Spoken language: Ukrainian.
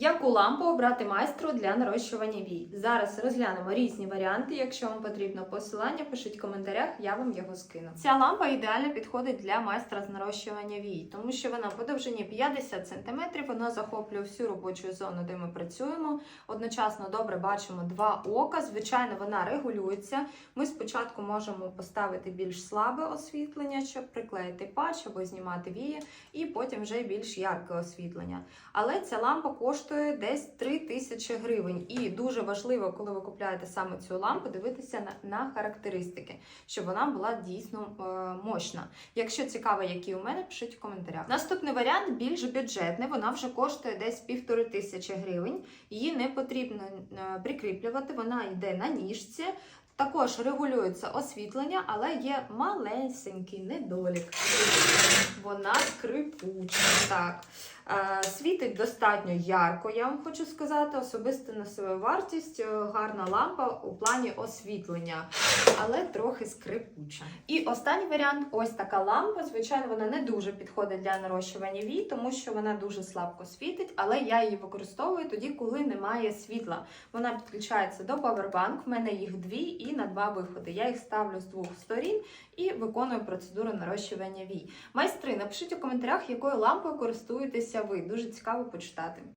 Яку лампу обрати майстру для нарощування вій? Зараз розглянемо різні варіанти. Якщо вам потрібно посилання, пишіть в коментарях, я вам його скину. Ця лампа ідеально підходить для майстра з нарощування вій, тому що вона по довжині 50 см, вона захоплює всю робочу зону, де ми працюємо. Одночасно добре бачимо два ока. Звичайно, вона регулюється. Ми спочатку можемо поставити більш слабе освітлення, щоб приклеїти патч або знімати вії, і потім вже більш ярке освітлення. Але ця лампа коштує десь 3 тисячі гривень. І дуже важливо, коли ви купуєте саме цю лампу, дивитися на, на характеристики, щоб вона була дійсно е, мощна. Якщо цікаво, які у мене, пишіть в коментарях. Наступний варіант більш бюджетний. Вона вже коштує десь півтори тисячі гривень. Її не потрібно е, прикріплювати, вона йде на ніжці. Також регулюється освітлення, але є малесенький недолік. Вона скрипуча. Так. Е, Світить достатньо ярко, я вам хочу сказати. Особисто на свою вартість е, гарна лампа у плані освітлення, але трохи скрипуча. І останній варіант ось така лампа. Звичайно, вона не дуже підходить для нарощування вій, тому що вона дуже слабко світить, але я її використовую тоді, коли немає світла. Вона підключається до Powerbank, в мене їх дві і на два виходи. Я їх ставлю з двох сторін і виконую процедуру нарощування вій. Майстри, напишіть у коментарях, якою лампою користуєтеся ви. Дуже цікаво почитати.